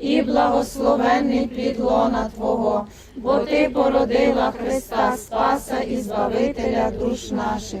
і благословенний плід лона Твого, бо Ти породила Христа Спаса і Збавителя душ наших.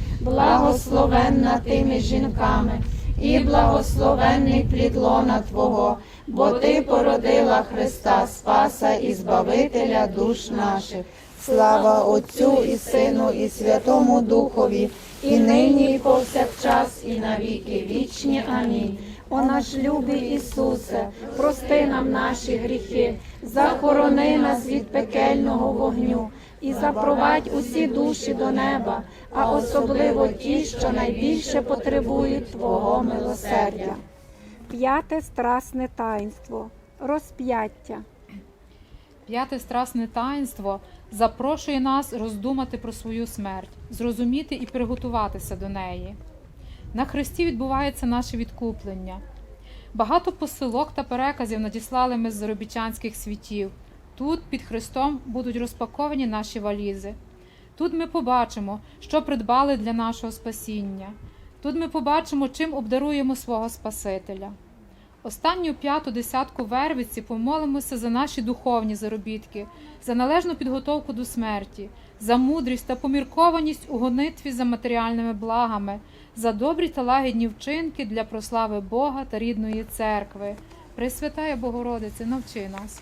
благословенна ти між жінками, і благословенний плід лона Твого, бо Ти породила Христа Спаса і Збавителя душ наших. Слава Отцю і Сину, і Святому Духові, і нині, і повсякчас, і навіки вічні. Амінь. О наш любий Ісусе, прости нам наші гріхи, захорони нас від пекельного вогню і запровадь усі душі до неба, а особливо ті, що найбільше потребують Твого милосердя. П'яте страсне таїнство розп'яття. П'яте страсне таїнство запрошує нас роздумати про свою смерть, зрозуміти і приготуватися до неї. На Христі відбувається наше відкуплення. Багато посилок та переказів надіслали ми з заробітчанських світів. Тут під Христом будуть розпаковані наші валізи. Тут ми побачимо, що придбали для нашого спасіння. Тут ми побачимо, чим обдаруємо свого Спасителя. Останню п'яту десятку вервиці помолимося за наші духовні заробітки, за належну підготовку до смерті, за мудрість та поміркованість у гонитві за матеріальними благами, за добрі та лагідні вчинки для прослави Бога та рідної церкви. Пресвятая Богородице, навчи нас.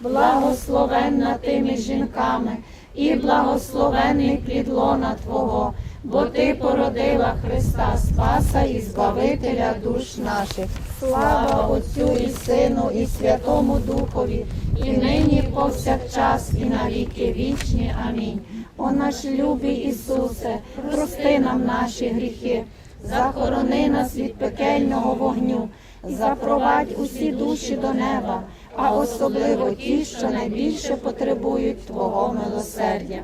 благословенна ти між жінками, і благословенний плід лона Твого, бо Ти породила Христа Спаса і Збавителя душ наших. Слава Отцю і Сину, і Святому Духові, і нині, повсякчас, і на віки вічні. Амінь. О наш любий Ісусе, прости нам наші гріхи, захорони нас від пекельного вогню, запровадь усі душі до неба, а особливо ті, що найбільше потребують Твого милосердя.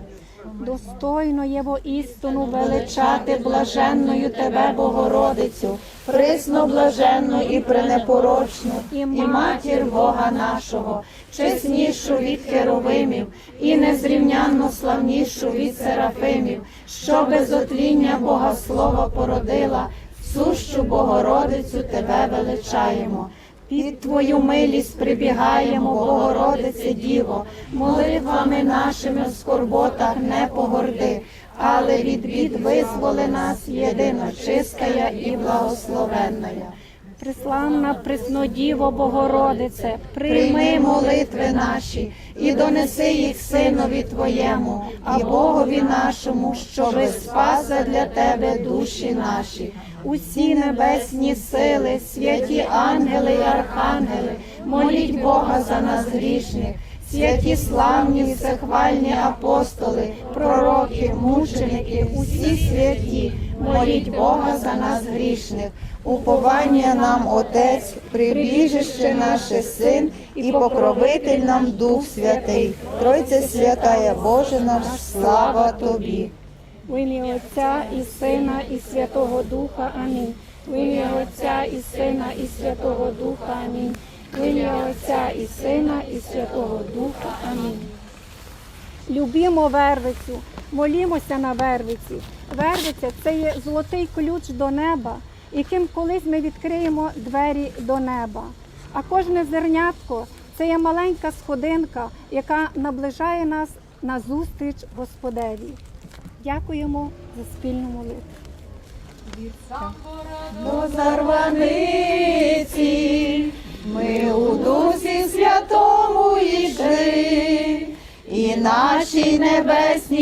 Достойно є во істину Величати блаженною Тебе, Богородицю, присно блаженну і пренепорочну, і матір Бога нашого, чеснішу від херовимів, і незрівнянно славнішу від серафимів, що без отління Бога Слова породила, сущу Богородицю Тебе величаємо. Під Твою милість прибігаємо, Богородице Діво, молитвами нашими в скорботах не погорди, але від бід визволи нас єдиночистая і благословенная. Преславна Преснодіво Богородице, Прийми молитви наші і донеси їх синові Твоєму, а Богові нашому, щоби спаса для Тебе душі наші. Усі небесні сили, святі ангели й архангели, моліть Бога за нас грішних. Святі славні, всехвальні апостоли, пророки, мученики, усі святі, моліть Бога за нас грішних. Уповання нам Отець, прибіжище наше Син і покровитель нам Дух Святий. Тройце святая Боже наш, слава Тобі. В Отця і Сина, і Святого Духа. Амінь. В Отця і Сина, і Святого Духа. Амінь. В Отця і Сина, і Святого Духа. Амінь. Любімо Вервицю, молімося на Вервиці. Вервиця це є золотий ключ до неба, яким колись ми відкриємо двері до неба. А кожне зернятко це є маленька сходинка, яка наближає нас на зустріч Господеві. Дякуємо за спільну молитву. До зарваниці ми у Дусі Святому йшли, і наші небесні